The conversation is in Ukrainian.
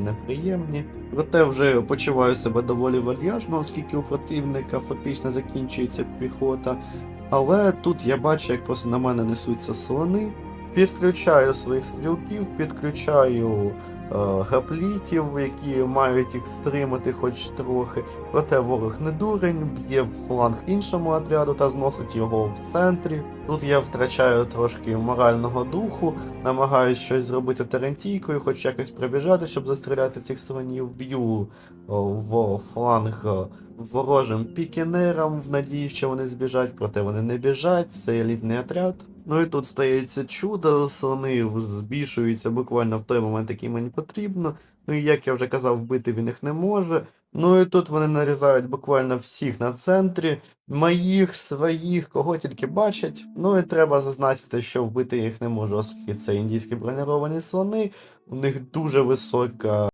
неприємні. Проте вже почуваю себе доволі вальяжно, оскільки у противника фактично закінчується піхота. Але тут я бачу, як просто на мене несуться слони. Підключаю своїх стрілків, підключаю е, гаплітів, які мають їх стримати хоч трохи. Проте ворог не дурень, б'є фланг іншому отряду та зносить його в центрі. Тут я втрачаю трошки морального духу, намагаюсь щось зробити тарантійкою, хоч якось прибіжати, щоб застріляти цих слонів. Б'ю в фланг о, ворожим пікінерам в надії, що вони збіжать, проте вони не біжать, це елітний отряд. Ну і тут стається чудо, слони збільшуються буквально в той момент, який мені потрібно. Ну і як я вже казав, вбити він їх не може. Ну і тут вони нарізають буквально всіх на центрі, моїх, своїх, кого тільки бачать. Ну і треба зазначити, що вбити їх не можу, оскільки це індійські броніровані слони, у них дуже висока